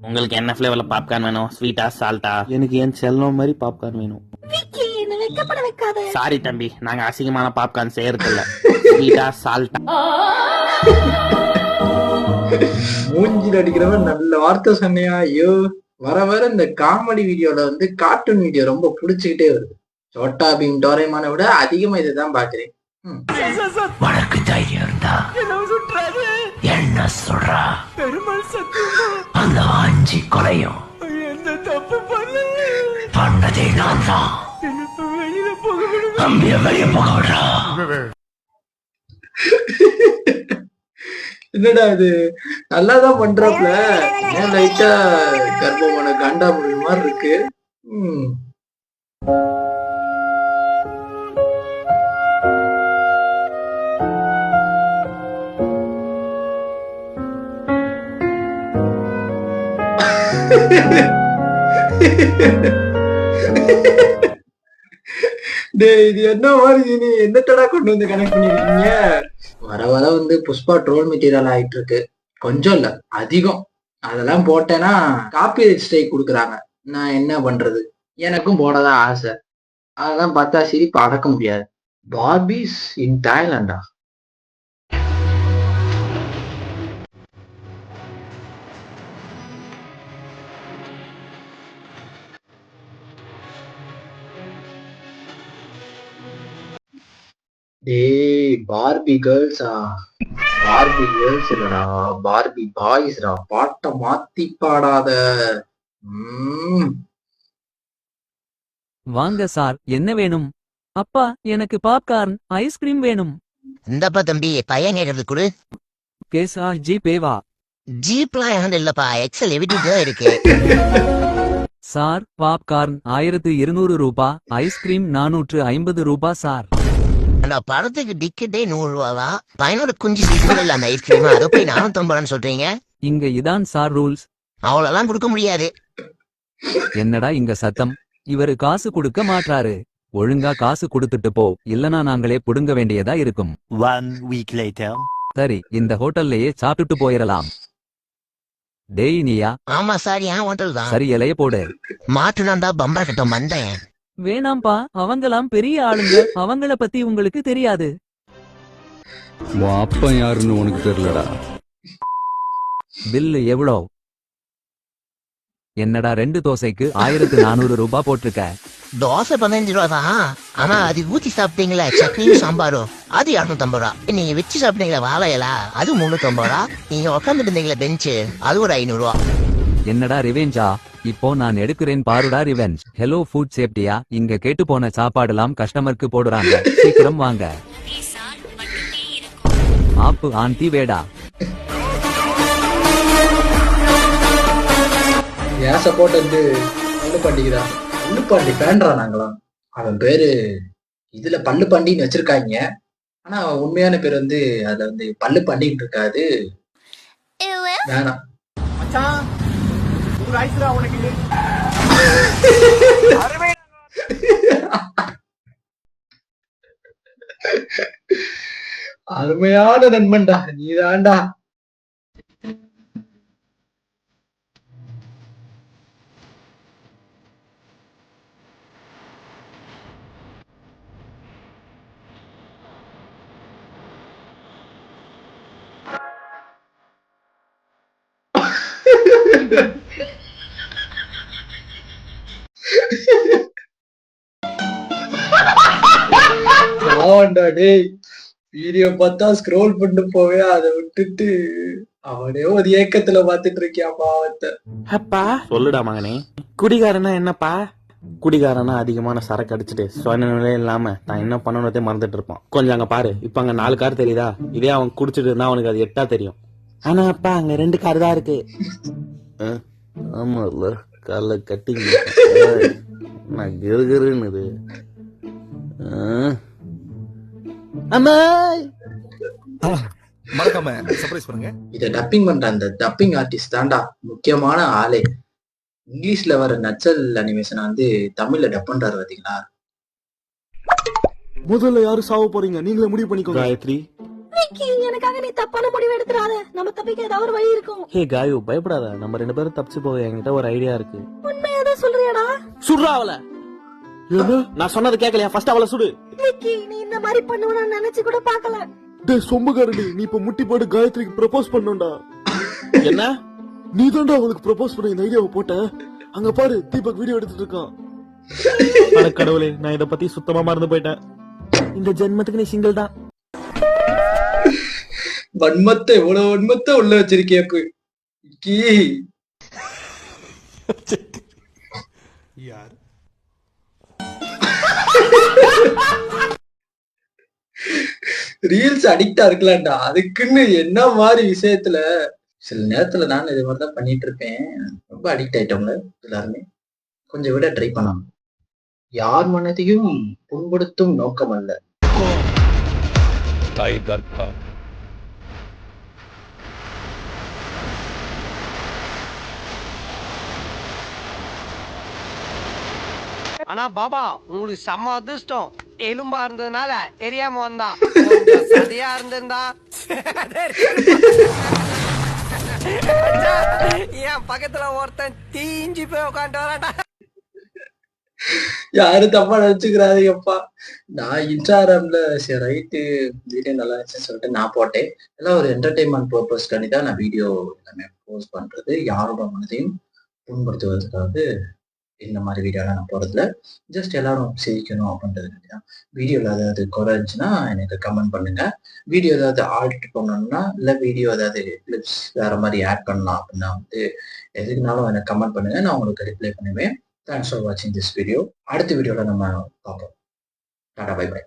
உங்களுக்கு என்ன ஃபிளேவர்ல பாப்கார்ன் வேணும்? ஸ்வீட்டா சால்ட்டா எனக்கு என் செல்லம் மாதிரி பாப்கார்ன் வேணும். சாரி தம்பி நாங்க அசிங்கமான பாப்கார்ன் செய்யறது இல்ல ஸ்வீட்டா சால்ட்டா மூஞ்சில அடிக்கிறவன் நல்ல வார்த்தை சொன்னியா? ஐயோ. வர வர இந்த காமெடி வீடியோல வந்து கார்ட்டூன் வீடியோ ரொம்ப புடிச்சுக்கிட்டே வருது. சோட்டா பீம் டோரேமான விட அதிகமா இதுதான் பாக்குறேன் ம். உனக்கு தைரியம் இருந்தா என்ன சொல்றா? அந்த அஞ்சு கொலையும் பண்ணதே நான் தான். தம்பிய வெளிய போக விடுறா. என்னடா இது? நல்லாதான் பண்றாப்ல ஏன் லைட்டா கர்ப்பமான காண்டா மாதிரி இருக்கு? ம். இது என்ன மாதிரி? நீ என்னத்தடா கொண்டு வந்து கனெக்ட் பண்ணிருக்கீங்க? வர வர வந்து புஷ்பா ட்ரோல் மெட்டீரியல் ஆயிட்டு இருக்கு கொஞ்சம் இல்ல அதிகம். அதெல்லாம் போட்டேன்னா காப்பி ஸ்ட்ரைக் கொடுக்குறாங்க. நான் என்ன பண்றது? எனக்கும் போடதான் ஆசை. அதெல்லாம் பார்த்தா சிரிப்பு அடக்க முடியாது. பார்பிஸ் இன் தாய்லாண்டா டேய் பார்பி கேர்ள்ஸா பார்பி கேர்ள்ஸ் இல்லடா பார்பி பாய்ஸ்டா பாட்டை மாத்தி பாடாத வாங்க சார் என்ன வேணும்? அப்பா எனக்கு பாப்கார்ன் ஐஸ்கிரீம் வேணும். இந்தப்பா தம்பி பையன் கேட்டது கொடு. கேசா ஜி பேவா ஜீப்லாம் என்கிட்ட இல்லப்பா எக்ஸல் எவிட்டி தான் இருக்கு. சார் பாப்கார்ன் ஆயிரத்து இருநூறு ரூபா ஐஸ்கிரீம் நானூற்று ஐம்பது ரூபா சார். அந்த படத்துக்கு டிக்கெட்டே நூறு ரூபாவா பையனோட குஞ்சு சீக்கிரம் இல்ல அந்த ஐஸ்கிரீம் அதை போய் நானும் தொம்பலான்னு சொல்றீங்க? இங்க இதான் சார் ரூல்ஸ். அவ்வளவுலாம் கொடுக்க முடியாது. என்னடா இங்க சத்தம்? இவரு காசு கொடுக்க மாட்றாரு. ஒழுங்கா காசு கொடுத்துட்டு போ இல்லனா நாங்களே புடுங்க வேண்டியதா இருக்கும். One week later. சரி இந்த ஹோட்டல்லையே சாப்பிட்டுட்டு போயிரலாம். டேய் நீயா? ஆமா சார் என் ஹோட்டல் தான். சரி இலைய போடு. மாட்டுனா தான் பம்பா கிட்ட வந்தேன். வேணாம்பா அவங்கலாம் பெரிய ஆளுங்க அவங்கள பத்தி உங்களுக்கு தெரியாது. உன் அப்பன் யாருன்னு உனக்கு தெரியலடா. பில்லு எவ்வளோ? என்னடா ரெண்டு தோசைக்கு ஆயிரத்து நானூறு ரூபாய் போட்டிருக்க? தோசை பதினஞ்சு ரூபா தான். ஆனா அது ஊத்தி சாப்பிட்டீங்களா? சட்னியும் சாம்பாரும். அது இரநூத்தம்பது ரூபா. நீங்க வச்சு சாப்பிட்டீங்களா? வாழையிலா அது முன்னூத்தம்பது ரூபா. நீங்க உட்காந்துட்டு இருந்தீங்களா பெஞ்சு? அது ஒரு ஐநூறு ரூபா. என்னடா ரிவெஞ்சா இப்போ நான் எடுக்கிறேன் பாருடா ரிவெஞ்ச் ஹலோ ஃபுட் சேஃப்டியா இங்க கேட்டு போன சாப்பாடுலாம் கஸ்டமருக்கு போடுறாங்க. சீக்கிரம் வாங்க. ஆப்பு ஆண்டி வேடா. என் சப்போர்ட் வந்து பள்ளுப்பாண்டிக்கு தான் பள்ளுப்பாண்டி ஃபேன்ரா நாங்களாம் அவன் பேரு இதுல பள்ளுப்பாண்டின்னு வச்சிருக்காங்க. ஆனா உண்மையான பேர் வந்து அதுல வந்து பள்ளுப்பாண்டின்னு இருக்காது. வேணாம். அருமையான நண்பன்டா நீதான்டா. ஆமாண்டா டேய். வீடியோ பார்த்தா ஸ்க்ரோல் பண்ணிட்டு போவே அதை விட்டுட்டு அவனே ஒரு ஏக்கத்துல பாத்துட்டு இருக்கியா பாவத்தை. அப்பா சொல்லுடா மகனே. குடிகாரனா என்னப்பா? குடிகாரனா அதிகமான சரக்கு அடிச்சுட்டு சுயநிலை இல்லாம தான் என்ன பண்ணணுன்றதே மறந்துட்டு இருப்பான். கொஞ்சம் அங்க பாரு. இப்ப அங்க நாலு கார் தெரியுதா? இதே அவன் குடிச்சிட்டு இருந்தா அவனுக்கு அது எட்டா தெரியும். ஆனா அப்பா அங்க ரெண்டு கார் தான் இருக்கு. ஆமா இல்ல கால கட்டி நான் கிருகிருன்னு அம்மா. மறக்காம சர்ப்ரைஸ் பண்ணுங்க. இத டப்பிங் பண்ற அந்த டப்பிங் ஆர்டிஸ்ட் தான்டா முக்கியமான ஆளே. இங்கிலீஷ்ல வர நச்சல் அனிமேஷன் வந்து தமிழ்ல டப் பண்றாரு பாத்தீங்களா? முதல்ல யாரு சாவ போறீங்க? நீங்களே முடிவு பண்ணிக்கோங்க. காயத்ரி. விக்கி எனக்காக நீ தப்பான முடிவு எடுத்துறாத நம்ம தப்பிக்க ஏதாவது வழி இருக்கும். ஹே காயு பயப்படாத. நம்ம ரெண்டு பேரும் தப்பிச்சு போக என்கிட்ட ஒரு ஐடியா இருக்கு. உண்மையாதான் சொல்றியாடா? சுடுறா அவள. நான் சொன்னது கேட்கலையா ஃபர்ஸ்ட் அவளை சுடு. நீ இந்த மாதிரி பண்ணுவன்னு நினைச்சு கூட பார்க்கல டேய் சொம்புகாரடி நீ இப்ப முட்டி போட்டு காயத்ரிக்கு ப்ரப்போஸ் பண்ணோம்டா என்ன? நீ தான்டா அவளுக்கு ப்ரப்போஸ் பண்ண இந்த ஐடியாவை போட்ட. அங்க பாரு தீபக் வீடியோ எடுத்துட்டு இருக்கான். அட கடவுளே நான் இத பத்தி சுத்தமா மறந்து போயிட்டேன். இந்த ஜென்மத்துக்கு நீ சிங்கிள் தான். வன்மத்தை இவ்வளவு வன்மத்தை உள்ள வச்சிருக்கேப்பு கீ. ரீல்ஸ் அடிக்டா இருக்கலாம்டா. அதுக்குன்னு என்ன மாதிரி விஷயத்துல? சில நேரத்துல நான் இது மாதிரி தான் பண்ணிட்டு இருப்பேன் ரொம்ப அடிக்ட் ஆயிட்டவங்க எல்லாருமே. கொஞ்சம் விட ட்ரை பண்ணலாம். யார் மனதையும் புண்படுத்தும் நோக்கம் அல்ல. ஆனா பாபா உங்களுக்கு செம்ம அதிர்ஷ்டம். எலும்பா இருந்ததுனால தெரியாம வந்தான். சரியா இருந்திருந்தா. என் பக்கத்துல ஒருத்தன் தீஞ்சு போய் உட்காந்து வராட்டா யாரும் தப்பா நினைச்சுக்கிறாதீங்கப்பா. நான் இன்ஸ்டாகிராம்ல சரி ரைட்டு வீடியோ நல்லா இருந்துச்சுன்னு சொல்லிட்டு நான் போட்டேன். எல்லாம் ஒரு என்டர்டைன்மெண்ட் பர்பஸ்க்காண்டி தான் நான் வீடியோ எல்லாமே போஸ்ட் பண்றது. யாரோட மனதையும் புண்படுத்துவதற்காக இந்த மாதிரி வீடியோலாம் நான் போடுறதுல ஜஸ்ட் எல்லாரும் சிரிக்கணும் அப்படின்றது தான் வீடியோவில் ஏதாவது குறை இருந்துச்சுன்னா எனக்கு கமெண்ட் பண்ணுங்க. வீடியோ ஏதாவது ஆல்ட் பண்ணணும்னா இல்லை வீடியோ ஏதாவது கிளிப்ஸ் வேற மாதிரி ஆட் பண்ணலாம் அப்படின்னா வந்து எதுக்குனாலும் எனக்கு கமெண்ட் பண்ணுங்க. நான் உங்களுக்கு ரிப்ளை பண்ணுவேன். தேங்க்ஸ் ஃபார் வாட்சிங் திஸ் வீடியோ அடுத்த வீடியோவில் நம்ம பார்ப்போம். Tata bye by